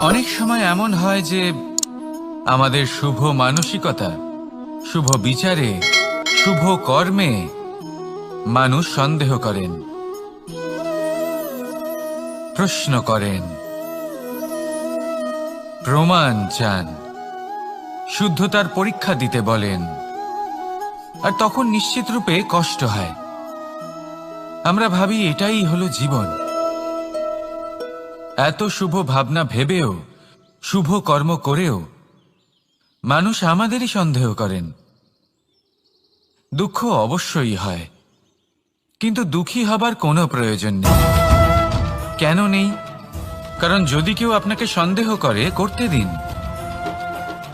অনেক সময় এমন হয় যে আমাদের শুভ মানসিকতা, শুভ বিচারে, শুভ কর্মে মানুষ সন্দেহ করেন, প্রশ্ন করেন, প্রমাণ চান, শুদ্ধতার পরীক্ষা দিতে বলেন, আর তখন নিশ্চিত রূপে কষ্ট হয়। আমরা ভাবি এটাই হলো জীবন। এত শুভ ভাবনা ভেবেও, শুভ কর্ম করেও মানুষ আমাদেরই সন্দেহ করেন। দুঃখ অবশ্যই হয়, কিন্তু দুঃখী হবার কোনো প্রয়োজন নেই। কেন নেই? কারণ যদি কেউ আপনাকে সন্দেহ করে, করতে দিন।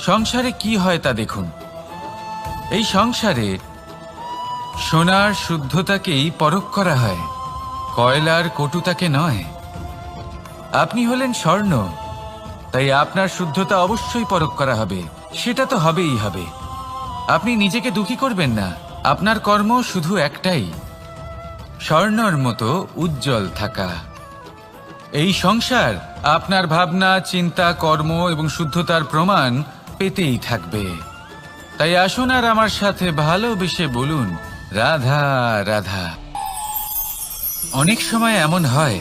সংসারে কি হয় তা দেখুন। এই সংসারে সোনার শুদ্ধতাকেই পরখ করা হয়, কয়লার কটুতাকে নয়। আপনি হলেন স্বর্ণ। তাই আপনার শুদ্ধতা অবশ্যই পরখ করা হবে। সেটা তো হবেই হবে। আপনি নিজেকে দুঃখী করবেন না। আপনার কর্ম শুধু একটাই। স্বর্ণর মতো উজ্জ্বল থাকা। এই সংসার আপনার ভাবনা, চিন্তা, কর্ম এবং শুদ্ধতার প্রমাণ পেতেই থাকবে। তাই আসুন আর আমার সাথে ভালোবেসে বলুন, রাধা রাধা। অনেক সময় এমন হয়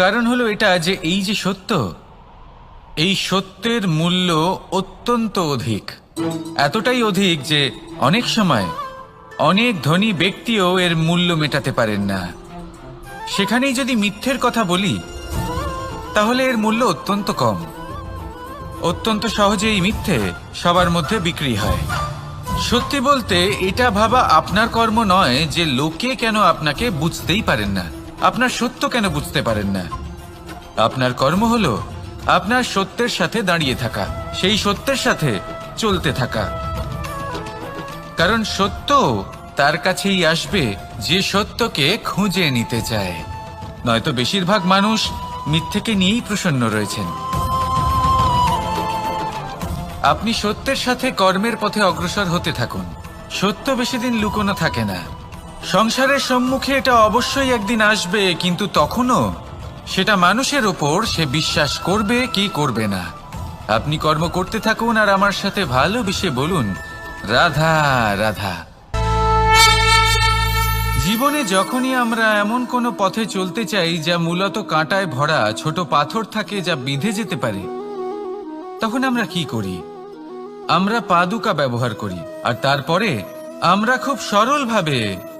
কারণ হলো এটা যে এই যে সত্য, এই সত্যের মূল্য অত্যন্ত অধিক। এতটাই অধিক যে অনেক সময় অনেক ধনী ব্যক্তিও এর মূল্য মেটাতে পারেন না। সেখানেই যদি মিথ্যের কথা বলি, তাহলে এর মূল্য অত্যন্ত কম। অত্যন্ত সহজে এই মিথ্যে সবার মধ্যে বিক্রি হয়। সত্যি বলতে, এটা ভাবা আপনার কর্ম নয় যে লোকে কেন আপনাকে বুঝতেই পারেন না। আপনার সত্য কেন বুঝতে পারেন না? আপনার কর্ম হলো আপনার সত্যের সাথে দাঁড়িয়ে থাকা, সেই সত্যের সাথে চলতে থাকা। কারণ সত্য তার কাছেই আসবে যে সত্যকে খুঁজে নিতে চায়। নয়তো বেশিরভাগ মানুষ মিথ্যেকে নিয়েই প্রসন্ন রয়েছেন। আপনি সত্যের সাথে কর্মের পথে অগ্রসর হতে থাকুন। সত্য বেশি দিন লুকোনো থাকে না। সংসারের সম্মুখে এটা অবশ্যই একদিন আসবে, কিন্তু তখনও সেটা মানুষের ওপর সে বিশ্বাস করবে কি করবে না। আপনি কর্ম করতে থাকুন আর আমার সাথে ভালোবেসে বলুন, রাধা রাধা। জীবনে যখনই আমরা এমন কোনো পথে চলতে চাই যা মূলত কাঁটায় ভরা ছোট পাথর থাকে যা বিঁধে যেতে পারে, তখন আমরা কি করি? আমরা পাদুকা ব্যবহার করি, আর তারপরে আমরা খুব সরলভাবে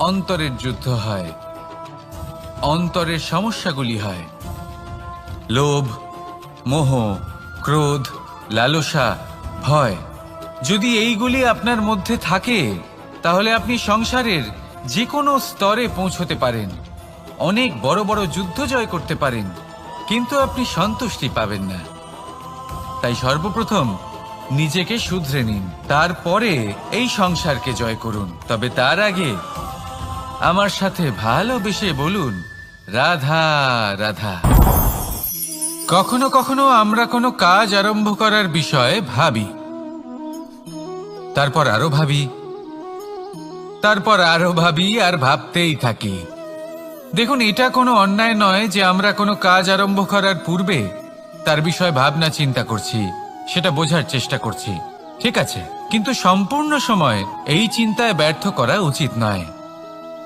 অন্তরের যুদ্ধ হয়, অন্তরের সমস্যাগুলি হয়। লোভ, মোহ, ক্রোধ, লালসা, ভয়, যদি এইগুলি আপনার মধ্যে থাকে, তাহলে আপনি সংসারের যে কোনো স্তরে পৌঁছতে পারেন। অনেক বড় বড় যুদ্ধ জয় করতে পারেন, কিন্তু আপনি সন্তুষ্টি পাবেন না। তাই সর্বপ্রথম নিজেকে শুধরে নিন, তারপরে এই সংসারকে জয় করুন। তবে তার আগে আমার সাথে ভালোবেসে বলুন, রাধা রাধা। কখনো কখনো আমরা কোনো কাজ আরম্ভ করার বিষয়ে ভাবি। তারপর আরও ভাবি। তারপর আরও ভাবি আর ভাবতেই থাকি। দেখুন, এটা কোনো অন্যায় নয় যে আমরা কোনো কাজ আরম্ভ করার পূর্বে তার বিষয়ে ভাবনা চিন্তা করছি, সেটা বোঝার চেষ্টা করছি। ঠিক আছে, কিন্তু সম্পূর্ণ সময় এই চিন্তায় ব্যর্থ করা উচিত নয়।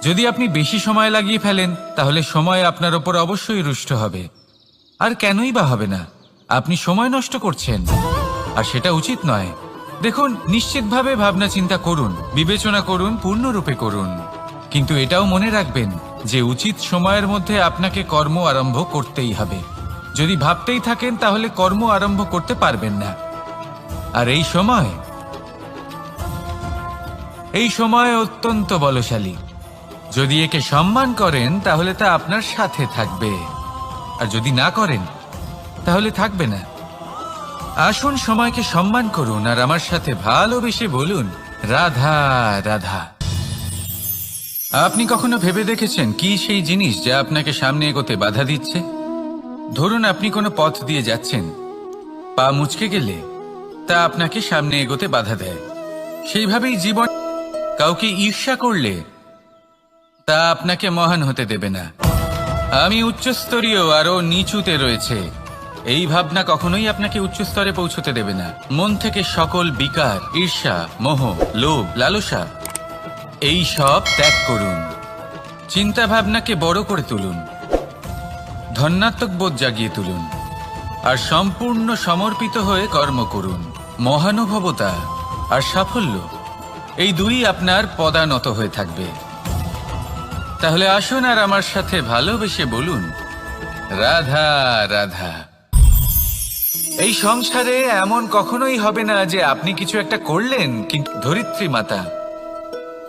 যদি আপনি বেশি সময় লাগিয়ে ফেলেন, তাহলে সময় আপনার ওপর অবশ্যই রুষ্ট হবে। আর কেনই বা হবে না? আপনি সময় নষ্ট করছেন। আর সেটা উচিত নয়। দেখুন, নিশ্চিতভাবে ভাবনা চিন্তা করুন, বিবেচনা করুন, পূর্ণরূপে করুন। কিন্তু এটাও মনে রাখবেন যে উচিত সময়ের মধ্যে আপনাকে কর্ম আরম্ভ করতেই হবে। যদি ভাবতেই থাকেন, তাহলে কর্ম আরম্ভ করতে পারবেন না। আর এই সময়? এই সময় অত্যন্ত বলশালী। যদি একে সম্মান করেন, তাহলে তা আপনার সাথে থাকবে। আর যদি না করেন, তাহলে থাকবে না। আসুন সময়কে সম্মান করুন, আর আমার সাথে ভালোবেসে বলুন, রাধা রাধা। আপনি কখনো ভেবে দেখেছেন কি সেই জিনিস যা আপনাকে সামনে এগোতে বাধা দিচ্ছে? ধরুন আপনি কোনো পথ দিয়ে যাচ্ছেন। পা মুচকে গেলে তা আপনাকে সামনে এগোতে বাধা দেয়। সেইভাবেই জীবন কাউকে ঈর্ষা করলে তা আপনাকে মহান হতে দেবে না। আমি উচ্চস্তরীয় আরও নিচুতে রয়েছে। এই ভাবনা কখনোই আপনাকে উচ্চ স্তরে পৌঁছতে দেবে না। মন থেকে সকল বিকার, ঈর্ষা, মোহ, লোভ, লালসা, এই সব ত্যাগ করুন। চিন্তা ভাবনাকে বড় করে তুলুন। ধন্যাত্মক বোধ জাগিয়ে তুলুন। আর সম্পূর্ণ সমর্পিত হয়ে কর্ম করুন। মহানুভবতা আর সাফল্য, এই দুই আপনার পদানত হয়ে থাকবে। তাহলে আসুন আর আমার সাথে ভালোবেসে বলুন। রাধা রাধা। এই সংসারে এমন কখনোই হবে না যে আপনি কিছু একটা করলেন, কিন্তু ধরিত্রী মাতা,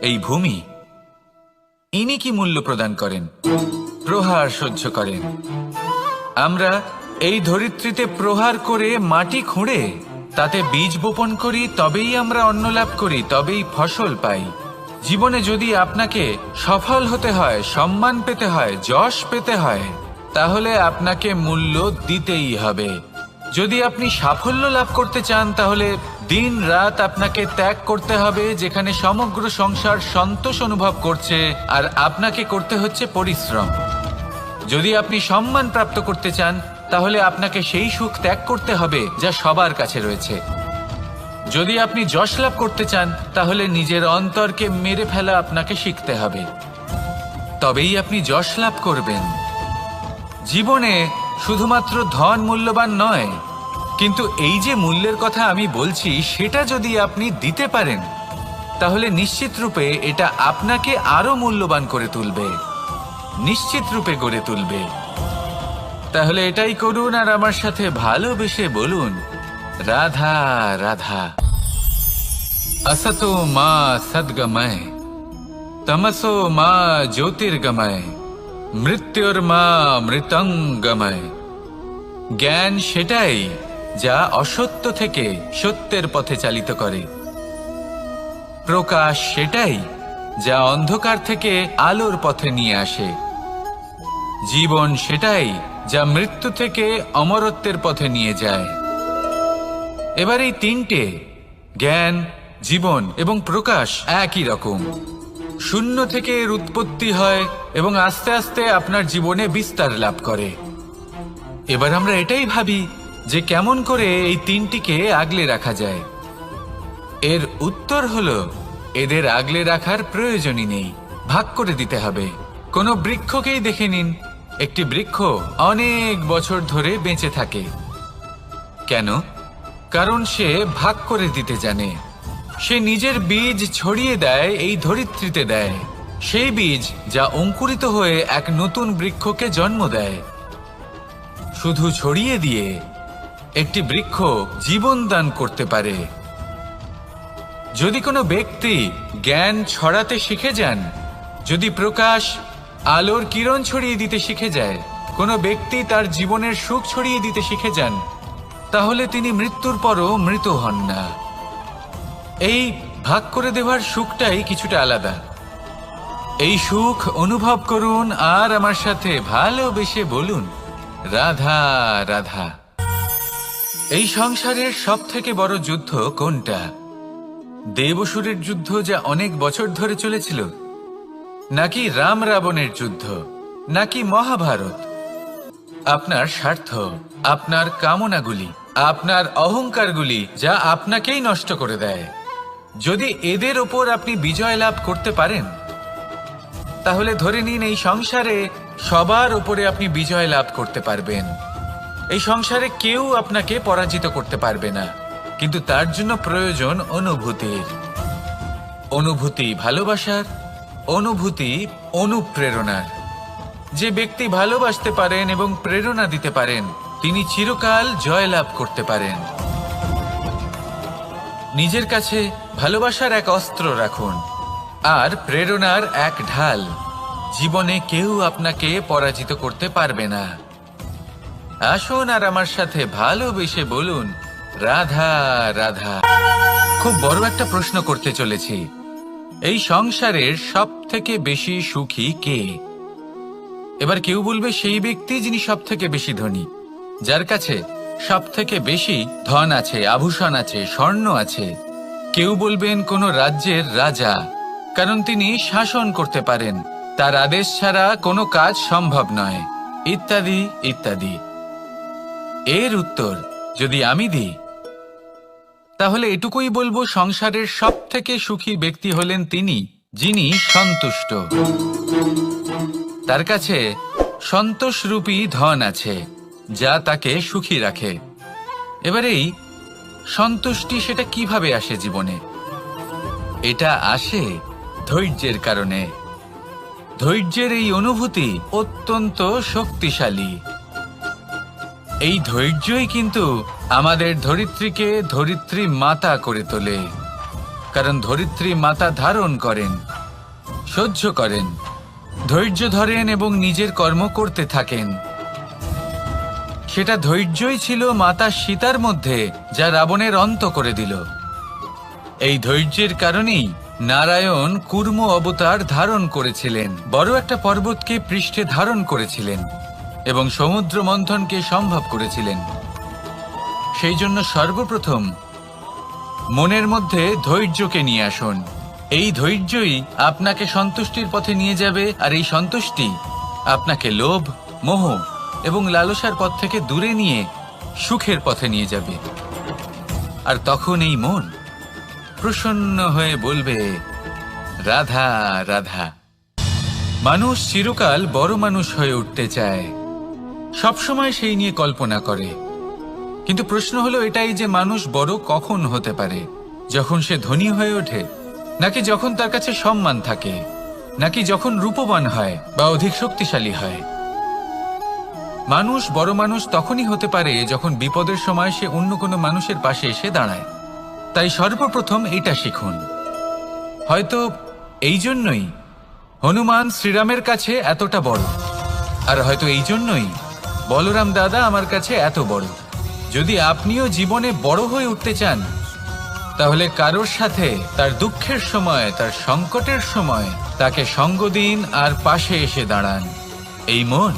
এই ভূমি, ইনি কি মূল্য প্রদান করেন, প্রহার সহ্য করেন? আমরা এই ধরিত্রীতে প্রহার করে মাটি খুঁড়ে, তাতে বীজ বপন করি, তবেই আমরা অন্ন লাভ করি, তবেই ফসল পাই। জীবনে যদি আপনাকে সফল হতে হয়, সম্মান পেতে হয়, যশ পেতে হয়, তাহলে আপনাকে মূল্য দিতেই হবে। যদি আপনি সাফল্য লাভ করতে চান, তাহলে দিন রাত আপনাকে ত্যাগ করতে হবে, যেখানে সমগ্র সংসার সন্তোষ অনুভব করছে আর আপনাকে করতে হচ্ছে পরিশ্রম। যদি আপনি সম্মান প্রাপ্ত করতে চান, তাহলে আপনাকে সেই সুখ ত্যাগ করতে হবে, যা সবার কাছে রয়েছে। যদি আপনি যশ লাভ করতে চান, তাহলে নিজের অন্তরকে মেরে ফেলা আপনাকে শিখতে হবে। তবেই আপনি যশ লাভ করবেন। জীবনে শুধুমাত্র ধন মূল্যবান নয়, কিন্তু এই যে মূল্যের কথা আমি বলছি, সেটা যদি আপনি দিতে পারেন, তাহলে নিশ্চিত রূপে এটা আপনাকে আরও মূল্যবান করে তুলবে। নিশ্চিত রূপে গড়ে তুলবে। তাহলে এটাই করুন আর আমার সাথে ভালোবেসে বলুন রাধা রাধা असतो মা সদ্গময় তমসো মা জ্যোতির্গময় মৃত্যুর মা মৃতঙ্গময় জ্ঞান সেটাই যা অসত্য থেকে সত্যের পথে চালিত করে প্রকাশ সেটাই যা অন্ধকার থেকে আলোর পথে নিয়ে আসে জীবন সেটাই যা মৃত্যু থেকে অমরত্বের পথে নিয়ে যায় এবার এই তিনটে, জ্ঞান, জীবন এবং প্রকাশ একই রকম। শূন্য থেকে এর উৎপত্তি হয় এবং আস্তে আস্তে আপনার জীবনে বিস্তার লাভ করে। এবার আমরা এটাই ভাবি যে কেমন করে এই তিনটিকে আগলে রাখা যায়। এর উত্তর হলো, এদের আগলে রাখার প্রয়োজনই নেই। ভাগ করে দিতে হবে। কোনো বৃক্ষকেই দেখে নিন, একটি বৃক্ষ অনেক বছর ধরে বেঁচে থাকে। কেন? কারণ সে ভাগ করে দিতে জানে। সে নিজের বীজ ছড়িয়ে দেয়, এই ধরিত্রীতে দেয়। সেই বীজ যা অঙ্কুরিত হয়ে এক নতুন বৃক্ষকে জন্ম দেয়। শুধু ছড়িয়ে দিয়ে একটি বৃক্ষ জীবন দান করতে পারে। যদি কোনো ব্যক্তি জ্ঞান ছড়াতে শিখে যান, যদি প্রকাশ, আলোর কিরণ ছড়িয়ে দিতে শিখে যায়, কোনো ব্যক্তি তার জীবনের সুখ ছড়িয়ে দিতে শিখে যান তাহলে তিনি মৃত্যুর পরও মৃত হন না। এই ভাগ করে দেওয়ার সুখটাই কিছুটা আলাদা। এই সুখ অনুভব করুন আর আমার সাথে ভালোবেসে বলুন, রাধা রাধা। এই সংসারের সব থেকে বড় যুদ্ধ কোনটা? দেবসুরের যুদ্ধ যা অনেক বছর ধরে চলেছিল, নাকি রাম রাবণের যুদ্ধ, নাকি মহাভারত? আপনার স্বার্থ, আপনার কামনাগুলি, আপনার অহংকারগুলি যা আপনাকেই নষ্ট করে দেয়। যদি এদের ওপর আপনি বিজয় লাভ করতে পারেন, তাহলে ধরে নিন এই সংসারে সবার ওপরে আপনি বিজয় লাভ করতে পারবেন। এই সংসারে কেউ আপনাকে পরাজিত করতে পারবে না, কিন্তু তার জন্য প্রয়োজন অনুভূতির। অনুভূতি ভালোবাসার, অনুভূতি অনুপ্রেরণার। যে ব্যক্তি ভালোবাসতে পারেন এবং প্রেরণা দিতে পারেন, তিনি চিরকাল জয়লাভ করতে পারেন। নিজের কাছে ভালোবাসার এক অস্ত্র রাখুন, আর প্রেরণার এক ঢাল। জীবনে কেউ আপনাকে পরাজিত করতে পারবে না। আসুন আর আমার সাথে ভালোবেসে বলুন, রাধা রাধা। খুব বড় একটা প্রশ্ন করতে চলেছি। এই সংসারের সব থেকে বেশি সুখী কে? এবার কেউ বলবে সেই ব্যক্তি যিনি সব থেকে বেশি ধনী, যার কাছে সব থেকে বেশি ধন আছে, আভূষণ আছে, স্বর্ণ আছে। কেউ বলবেন কোন রাজ্যের রাজা, কারণ তিনি শাসন করতে পারেন। তার আদেশ ছাড়া কোনো কাজ সম্ভব নয়। ইত্যাদি ইত্যাদি। এর উত্তর, যদি আমি দিই, তাহলে এটুকুই বলব সংসারের সব থেকে সুখী ব্যক্তি হলেন তিনি, যিনি সন্তুষ্ট। তার কাছে সন্তোষরূপী ধন আছে, যা তাকে সুখী রাখে। এবারেই সন্তুষ্টি সেটা কীভাবে আসে জীবনে? এটা আসে ধৈর্যের কারণে। ধৈর্যের এই অনুভূতি অত্যন্ত শক্তিশালী। এই ধৈর্যই কিন্তু আমাদের ধরিত্রীকে ধরিত্রী মাতা করে তোলে, কারণ ধরিত্রী মাতা ধারণ করেন, সহ্য করেন। ধৈর্য ধরেন এবং নিজের কর্ম করতে থাকেন। সেটা ধৈর্যই ছিল মাতা সীতার মধ্যে, যা রাবণের অন্ত করে দিল। এই ধৈর্যের কারণেই নারায়ণ কুর্ম অবতার ধারণ করেছিলেন। বড় একটা পর্বতকে পৃষ্ঠে ধারণ করেছিলেন এবং সমুদ্র মন্থনকে সম্ভব করেছিলেন। সেই জন্য সর্বপ্রথম মনের মধ্যে ধৈর্যকে নিয়ে আসুন। এই ধৈর্যই আপনাকে সন্তুষ্টির পথে নিয়ে যাবে, আর এই সন্তুষ্টি আপনাকে লোভ, মোহ এবং লালসার পথ থেকে দূরে নিয়ে সুখের পথে নিয়ে যাবে। আর তখন এই মন প্রসন্ন হয়ে বলবে, রাধা রাধা। মানুষ চিরকাল বড় মানুষ হয়ে উঠতে চায়। সবসময় সেই নিয়ে কল্পনা করে। কিন্তু প্রশ্ন হলো এটাই যে মানুষ বড় কখন হতে পারে, যখন সে ধনী হয়ে ওঠে। নাকি যখন তার কাছে সম্মান থাকে, নাকি যখন রূপবান হয় বা অধিক শক্তিশালী হয়। মানুষ বড় মানুষ তখনই হতে পারে যখন বিপদের সময় সে অন্য কোনো মানুষের পাশে এসে দাঁড়ায়। তাই সর্বপ্রথম এটা শিখুন। হয়তো এই জন্যই হনুমান শ্রীরামের কাছে এতটা বড়, আর হয়তো এই জন্যই বলরাম দাদা আমার কাছে এত বড়। যদি আপনিও জীবনে বড় হয়ে উঠতে চান তাহলে কারোর সাথে তার দুঃখের সময়, তার সংকটের সময় তাকে সঙ্গ দিন আর পাশে এসে দাঁড়ান। এই মন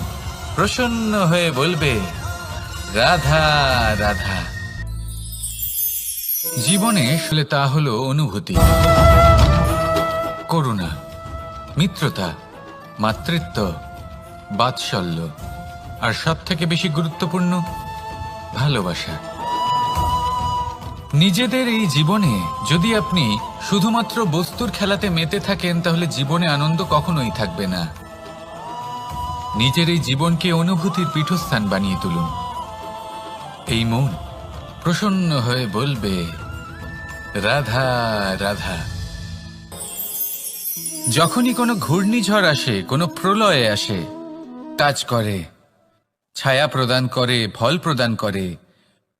প্রসন্ন হয়ে বলবে, রাধা রাধা। জীবনে আসলে তা হলো অনুভূতি, করুণা, মিত্রতা, মাতৃত্ব, বাৎসল্য, আর সব থেকে বেশি গুরুত্বপূর্ণ ভালোবাসা। নিজেদের এই জীবনে যদি আপনি শুধুমাত্র বস্তুর খেলাতে মেতে থাকেন, তাহলে জীবনে আনন্দ কখনোই থাকবে না। নিজের এই জীবনকে অনুভূতির পীঠস্থান বানিয়ে তুলুন। এই মন প্রসন্ন হয়ে বলবে, রাধা রাধা। যখনই কোনো ঘূর্ণিঝড় আসে, কোনো প্রলয়ে আসে, কাজ করে, ছায়া প্রদান করে, ফল প্রদান করে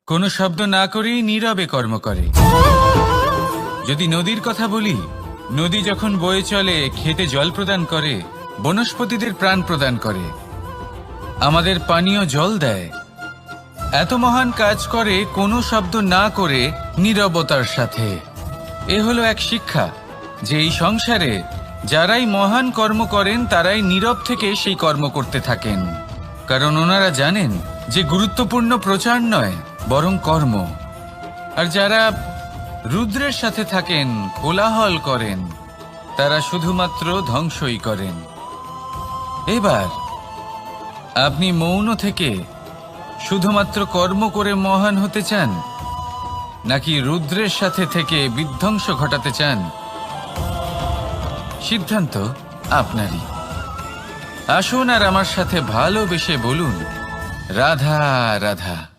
কোনো শব্দ না করেই নীরবে কর্ম করে। যদি নদীর কথা বলি, নদী যখন বয়ে চলে, খেতে জল প্রদান করে, বনস্পতিদের প্রাণ প্রদান করে। আমাদের পানীয় জল দেয়। এত মহান কাজ করে কোনো শব্দ না করে নীরবতার সাথে। এ হলো এক শিক্ষা যে এই সংসারে যারাই মহান কর্ম করেন, তারাই নীরব থেকে সেই কর্ম করতে থাকেন। কারণ ওনারা জানেন যে গুরুত্বপূর্ণ প্রচার নয় বরং কর্ম। আর যারা রুদ্রের সাথে থাকেন, কোলাহল করেন, তারা শুধুমাত্র ধ্বংসই করেন। এবার, আপনি মৌন থেকে শুধুমাত্র কর্ম করে মহান হতে চান, নাকি রুদ্রের সাথে থেকে বিধ্বংস ঘটাতে চান? সিদ্ধান্ত আপনারই। আসুন আর আমার সাথে ভালোবেসে বলুন, রাধা রাধা।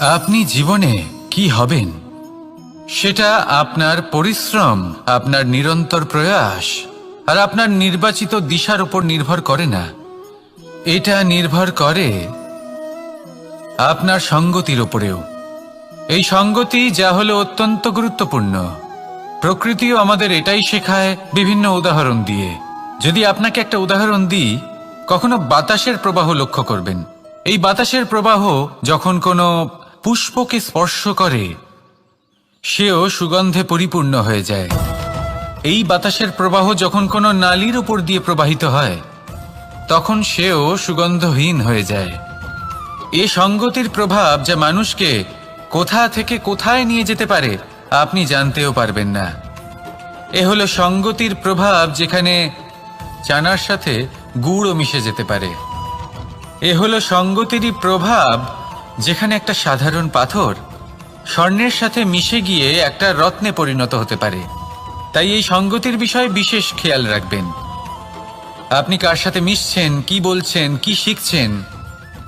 আপনি জীবনে কি হবেন? সেটা আপনার পরিশ্রম, আপনার নিরন্তর প্রয়াস, আর আপনার নির্বাচিত দিশার উপর নির্ভর করে না। এটা নির্ভর করে আপনার সঙ্গতির উপরেও। এই সঙ্গতি যা হলো অত্যন্ত গুরুত্বপূর্ণ। প্রকৃতিও আমাদের এটাই শেখায় বিভিন্ন উদাহরণ দিয়ে। যদি আপনাকে একটা উদাহরণ দিই, কখনো বাতাসের প্রবাহ লক্ষ্য করবেন? এই বাতাসের প্রবাহ যখন কোনো পুষ্পকে স্পর্শ করে, সেও সুগন্ধে পরিপূর্ণ হয়ে যায়। এই বাতাসের প্রবাহ যখন কোনো নালীর উপর দিয়ে প্রবাহিত হয়, তখন সেও সুগন্ধহীন হয়ে যায়। এ সঙ্গতির প্রভাব যা মানুষকে কোথা থেকে কোথায় নিয়ে যেতে পারে, আপনি জানতেও পারবেন না। এ হলো সঙ্গতির প্রভাব যেখানে চানার সাথে গুড়ও মিশে যেতে পারে। এ হলো সঙ্গতিরই প্রভাব, যেখানে একটা সাধারণ পাথর স্বর্ণের সাথে মিশে গিয়ে একটা রত্নে পরিণত হতে পারে। তাই এই সঙ্গতির বিষয়ে বিশেষ খেয়াল রাখবেন। আপনি কার সাথে মিশছেন, কি বলছেন, কি শিখছেন,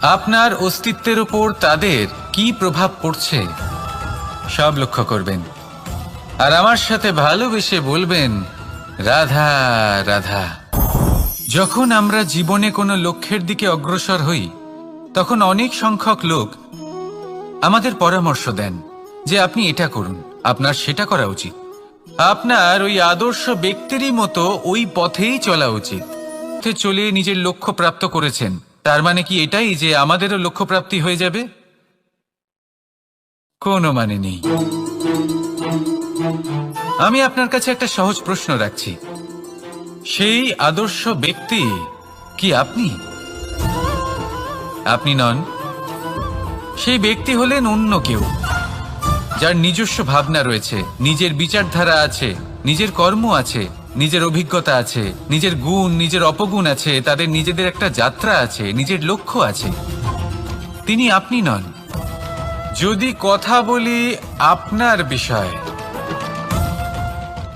আপনার অস্তিত্বের উপর তাদের কি প্রভাব পড়ছে, সব লক্ষ্য করবেন। আর আমার সাথে ভালোবেসে বলবেন, রাধা রাধা। যখন আমরা জীবনে কোনো লক্ষ্যের দিকে অগ্রসর হই, তখন অনেক সংখ্যক লোক আমাদের পরামর্শ দেন যে আপনি এটা করুন, আপনার সেটা করা উচিত। আপনার ওই আদর্শ ব্যক্তিরই মতো ওই পথেই চলা উচিত। চলে নিজের লক্ষ্য প্রাপ্ত করেছেন, তার মানে কি এটাই যে আমাদেরও লক্ষ্য প্রাপ্তি হয়ে যাবে? কোনো মানে নেই। আমি আপনার কাছে একটা সহজ প্রশ্ন রাখছি। সেই আদর্শ ব্যক্তি কি আপনি? আপনি নন। সেই ব্যক্তি হলেন অন্য কেউ। যার নিজস্ব ভাবনা রয়েছে, নিজের বিচারধারা আছে, নিজের কর্ম আছে, নিজের অভিজ্ঞতা আছে, নিজের গুণ, নিজের অপগুণ আছে, তাদের নিজেদের একটা যাত্রা আছে, নিজের লক্ষ্য আছে। তিনি আপনি নন। যদি কথা বলি আপনার বিষয়ে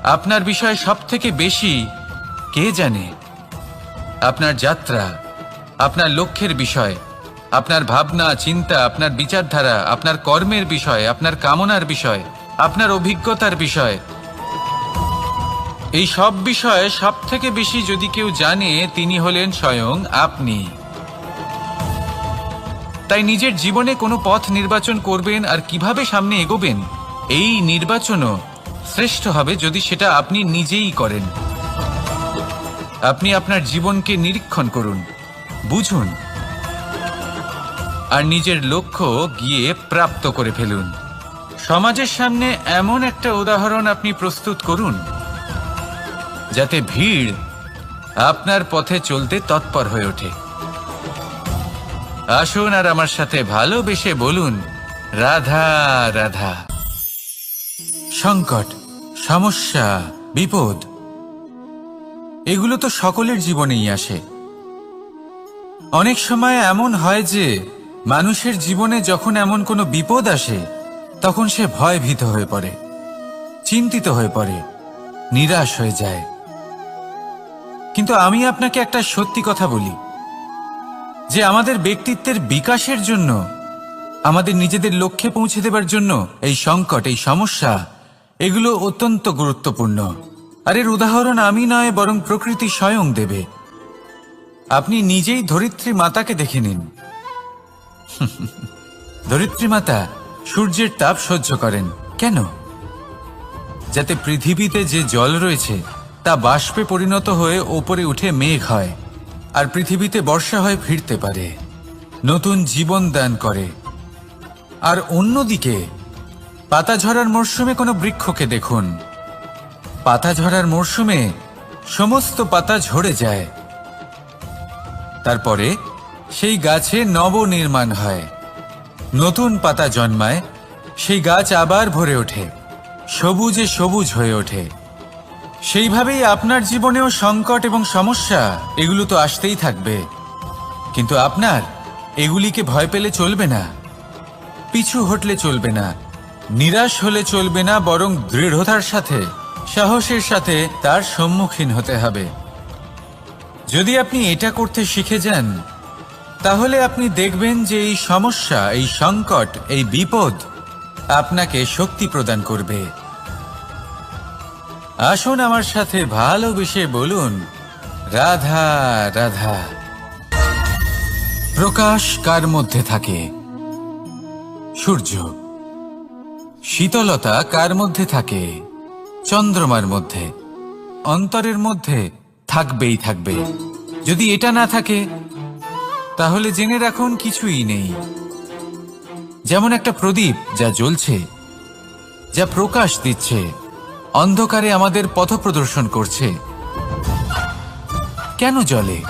আপনার বিষয়ে সব থেকে বেশি কে জানে? আপনার যাত্রা, আপনার লক্ষ্যের বিষয়, আপনার ভাবনা, চিন্তা, আপনার বিচারধারা, আপনার কর্মের বিষয়, আপনার কামনার বিষয়, আপনার অভিজ্ঞতার বিষয়। এই সব বিষয়ে সব থেকে বেশি যদি কেউ জানে, তিনি হলেন স্বয়ং আপনি। তাই নিজের জীবনে কোনো পথ নির্বাচন করবেন আর কীভাবে সামনে এগোবেন? এই নির্বাচনও শ্রেষ্ঠ হবে যদি সেটা আপনি নিজেই করেন। আপনি আপনার জীবনকে নিরীক্ষণ করুন, বুঝুন, আর নিজের লক্ষ্য গিয়ে প্রাপ্ত করে ফেলুন। সমাজের সামনে এমন একটা উদাহরণ আপনি প্রস্তুত করুন, যাতে ভিড় আপনার পথে চলতে তৎপর হয়ে ওঠে। আসুন আর আমার সাথে ভালোবেসে বলুন, রাধা রাধা। সংকট, সমস্যা, বিপদ এগুলো তো সকলের জীবনেই আসে। অনেক সময় এমন হয় যে, মানুষের জীবনে যখন এমন কোনো বিপদ আসে, তখন সে ভয়ভীত হয়ে পড়ে, চিন্তিত হয়ে পড়ে, নিরাশ হয়ে যায়। কিন্তু আমি আপনাকে একটা সত্যি কথা বলি, যে আমাদের ব্যক্তিত্বের বিকাশের জন্য, আমাদের নিজেদের লক্ষ্যে পৌঁছে দেবার জন্য এই সংকট, এই সমস্যা, এগুলো অত্যন্ত গুরুত্বপূর্ণ। আর এর উদাহরণ আমি নয়, বরং প্রকৃতি স্বয়ং দেবে। আপনি নিজেই ধরিত্রী মাতাকে দেখে নিন। ধরিত্রী মাতা, সূর্যের তাপ সহ্য করেন। কেন? যাতে পৃথিবীতে যে জল রয়েছে, তা বাষ্পে পরিণত হয়ে ওপরে উঠে মেঘ হয়, আর পৃথিবীতে বর্ষা হয়ে ফিরতে পারে। নতুন জীবন দান করে। আর অন্যদিকে, পাতা ঝরার মরশুমে কোনো বৃক্ষকে দেখুন। পাতা ঝরার মরশুমে সমস্ত পাতা ঝরে যায়। তারপরে সেই গাছে নবনির্মাণ হয়। নতুন পাতা জন্মায়, সেই গাছ আবার ভরে ওঠে, সবুজে সবুজ হয়ে ওঠে। সেইভাবেই আপনার জীবনেও সংকট এবং সমস্যা, এগুলো তো আসতেই থাকবে। কিন্তু আপনার এগুলিকে ভয় পেলে চলবে না, পিছু হটলে চলবে না, নিরাশ হলে চলবে না, বরং দৃঢ়তার সাথে সাহসের সাথে তার সম্মুখীন হতে হবে। যদি আপনি এটা করতে শিখে যান, তাহলে আপনি দেখবেন যে এই সমস্যা, এই সংকট, এই বিপদ আপনাকে শক্তি প্রদান করবে। আসুন আমার সাথে ভালোবেসে বলুন, রাধা রাধা। প্রকাশ কার মধ্যে থাকে? সূর্য। শীতলতা কার মধ্যে থাকে? চন্দ্রমার মধ্যে। অন্তরের মধ্যে থাকবেই থাকবে। যদি এটা না থাকে, তাহলে জেনে রাখুন কিছুই নেই। যেমন একটা প্রদীপ যা জ্বলছে, যা প্রকাশ দিচ্ছে, অন্ধকারে আমাদের পথ প্রদর্শন করছে। কেন জ্বলে?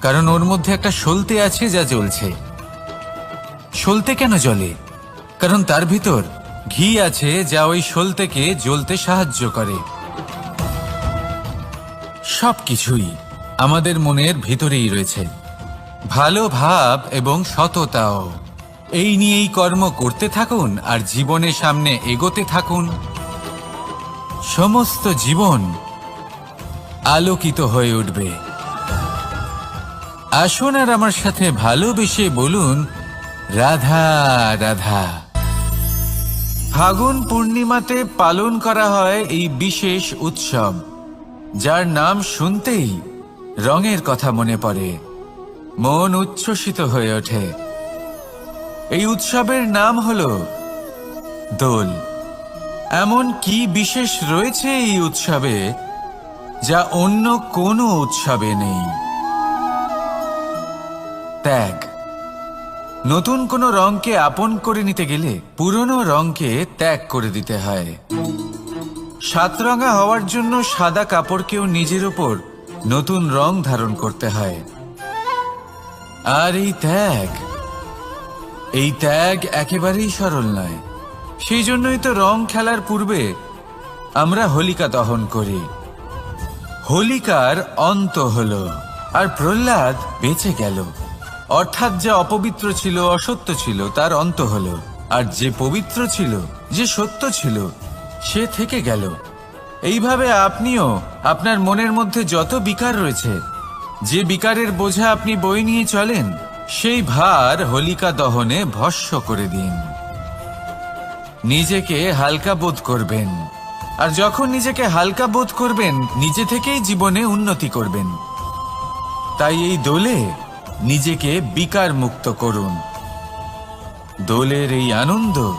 কারণ ওর মধ্যে একটা সলতে আছে যা জ্বলছে। সলতে কেন জ্বলে? কারণ তার ভিতর ঘি আছে যা ওই সলতেকে জ্বলতে সাহায্য করে। সবকিছুই আমাদের মনের ভিতরেই রয়েছে। ভালো ভাব এবং সততাও। এই নিয়েই কর্ম করতে থাকুন আর জীবনের সামনে এগোতে থাকুন। সমস্ত জীবন আলোকিত হয়ে উঠবে। আসুন আর আমার সাথে ভালোবেসে বলুন, রাধা রাধা। ফাগুন পূর্ণিমাতে পালন করা হয় এই বিশেষ উৎসব, যার নাম শুনতেই রঙের কথা মনে পড়ে, মন উচ্ছ্বসিত হয়ে ওঠে। এই উৎসবের নাম হল দোল। এমন কি বিশেষ রয়েছে এই উৎসবে, যা অন্য কোনো উৎসবে নেই? ত্যাগ। নতুন কোনো রংকে আপন করে নিতে গেলে পুরনো রংকে ত্যাগ করে দিতে হয়। সাতরঙা হওয়ার জন্য সাদা কাপড়কেও নিজের ওপর নতুন রং ধারণ করতে হয়। আর এই ত্যাগ এই ত্যাগ একেবারেই সরল নয়। সেই জন্যই তো রং খেলার পূর্বে আমরা হোলিকা দহন করি। হোলিকার অন্ত হল, আর প্রহ্লাদ বেঁচে গেল। অর্থাৎ যে অপবিত্র ছিল, অসত্য ছিল, তার অন্ত হল। আর যে পবিত্র ছিল, যে সত্য ছিল, সে থেকে গেল। এইভাবে আপনিও আপনার মনের মধ্যে যত বিকার রয়েছে, যে বিকারের বোঝা আপনি বই নিয়ে চলেন, সেই ভার হোলিকা দহনে ভস্য করে দিন। নিজেকে হালকা বোধ করবেন। আর যখন নিজেকে হালকা বোধ করবেন, নিজে থেকেই জীবনে উন্নতি করবেন। তাই এই দোলে নিজেকে বিকার মুক্ত করুন। দোলের এই আনন্দ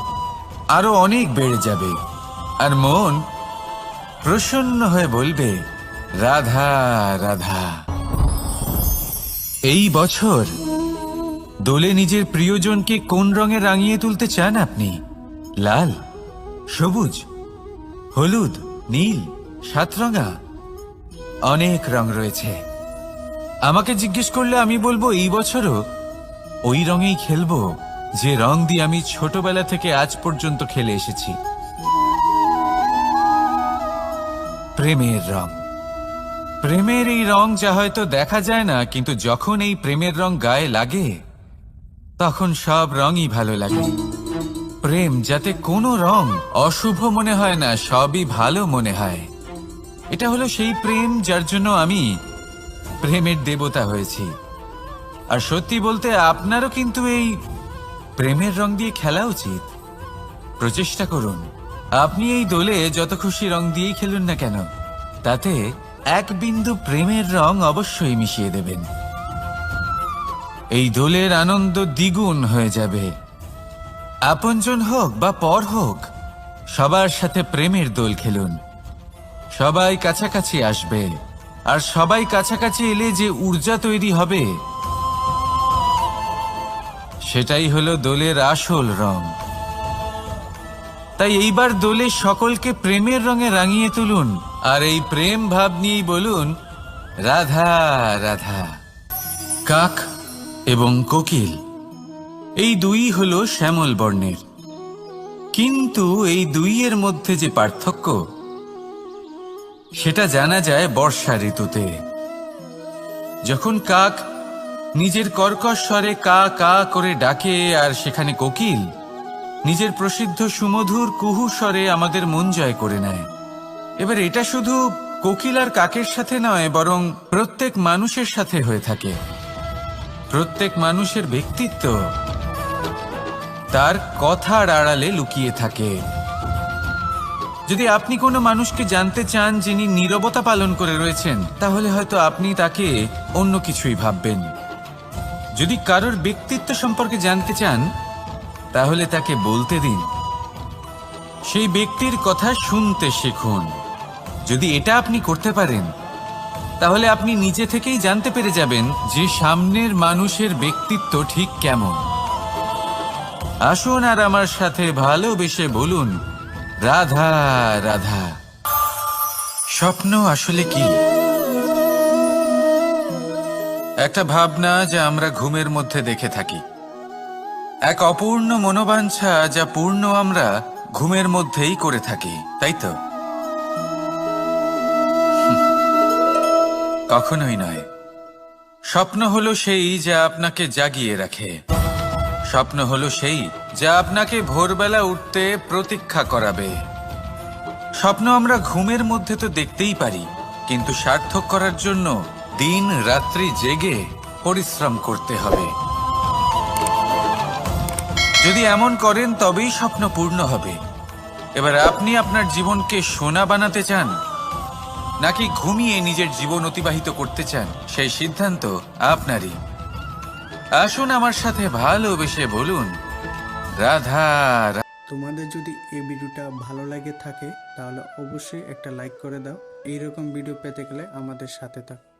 আরও অনেক বেড়ে যাবে। আর মন প্রসন্ন হয়ে বলবে, রাধা রাধা। এই বছর দোলে নিজের প্রিয়জনকে কোন রঙে রাঙিয়ে তুলতে চান আপনি? লাল, সবুজ, হলুদ, নীল সাতরঙা অনেক রং রয়েছে। আমাকে জিজ্ঞেস করলে আমি বলব, এই বছরও ওই রঙেই খেলব, যে রং দিয়ে আমি ছোটবেলা থেকে আজ পর্যন্ত খেলে এসেছি। প্রেমের রং। প্রেমের এই রং যা হয়তো দেখা যায় না, কিন্তু যখন এই প্রেমের রং গায়ে লাগে, তখন সব রঙই ভালো লাগে। প্রেম যাতে কোনো রং অশুভ মনে হয় না, সবই ভালো মনে হয়। এটা হলো সেই প্রেম যার জন্য আমি প্রেমের দেবতা হয়েছি। আর সত্যি বলতে আপনারও কিন্তু এই প্রেমের রং দিয়ে খেলা উচিত। প্রচেষ্টা করুন। আপনি এই দোলে যত খুশি রং দিয়েই খেলুন না কেন, তাতে এক বিন্দু প্রেমের রং অবশ্যই মিশিয়ে দেবেন। এই দোলের আনন্দ দ্বিগুণ হয়ে যাবে। আপনজন হোক বা পর হোক, সবার সাথে প্রেমের দোল খেলুন। সবাই কাছাকাছি আসবে। আর সবাই কাছাকাছি এলে যে ঊর্জা তৈরি হবে, সেটাই হলো দোলের আসল রং। তাই এইবার দোলে সকলকে প্রেমের রঙে রাঙিয়ে তুলুন, আর এই প্রেম ভাব নিয়েই বলুন, রাধা রাধা, কাক এবং কোকিল। এই দুই হলো শ্যামল বর্ণের। কিন্তু এই দুইয়ের মধ্যে যে পার্থক্য সেটা জানা যায় বর্ষা ঋতুতে। যখন কাক নিজের কর্কশ স্বরে কা কা করে ডাকে আর সেখানে কোকিল নিজের প্রসিদ্ধ সুমধুর কুহু স্বরে আমাদের মন জয় করে নেয়। এবার এটা শুধু কোকিল আর কাকের সাথে নয়, বরং প্রত্যেক মানুষের সাথে হয়ে থাকে। প্রত্যেক মানুষের ব্যক্তিত্ব তার কথার আড়ালে লুকিয়ে থাকে। যদি আপনি কোনো মানুষকে জানতে চান যিনি নীরবতা পালন করে রয়েছেন, তাহলে হয়তো আপনি তাকে অন্য কিছুই ভাববেন। যদি কারোর ব্যক্তিত্ব সম্পর্কে জানতে চান, তাহলে তাকে বলতে দিন। সেই ব্যক্তির কথা শুনতে শিখুন। যদি এটা আপনি করতে পারেন, তাহলে আপনি নিজে থেকেই জানতে পেরে যাবেন যে সামনের মানুষের ব্যক্তিত্ব ঠিক কেমন। আসুন আর আমার সাথে ভালোবেসে বলুন রাধা রাধা। স্বপ্ন আসলে কি? একটা ভাবনা যা আমরা ঘুমের মধ্যে দেখে থাকি। এক অপূর্ণ মনোবাঞ্ছা যা পূর্ণ আমরা ঘুমের মধ্যেই করে থাকি, তাই তো? কখনোই নয়। স্বপ্ন হলো সেই যা আপনাকে জাগিয়ে রাখে। স্বপ্ন হলো সেই যা আপনাকে ভোরবেলা উঠতে প্রতীক্ষা করাবে। স্বপ্ন আমরা ঘুমের মধ্যে তো দেখতেই পারি, কিন্তু সার্থক করার জন্য দিন রাত্রি জেগে পরিশ্রম করতে হবে। যদি এমন করেন, তবেই স্বপ্ন পূর্ণ হবে। এবার আপনি আপনার জীবনকে সোনা বানাতে চান, নাকি ঘুমিয়ে নিজের জীবন অতিবাহিত করতে চান, সেই সিদ্ধান্ত আপনারই। আসুন আমার সাথে ভালোবেসে বলুন রাধা তোমাদের যদি এই ভিডিওটা ভালো লাগে থাকে, তাহলে অবশ্যই একটা লাইক করে দাও। এইরকম ভিডিও পেতে গেলে আমাদের সাথে থাকো।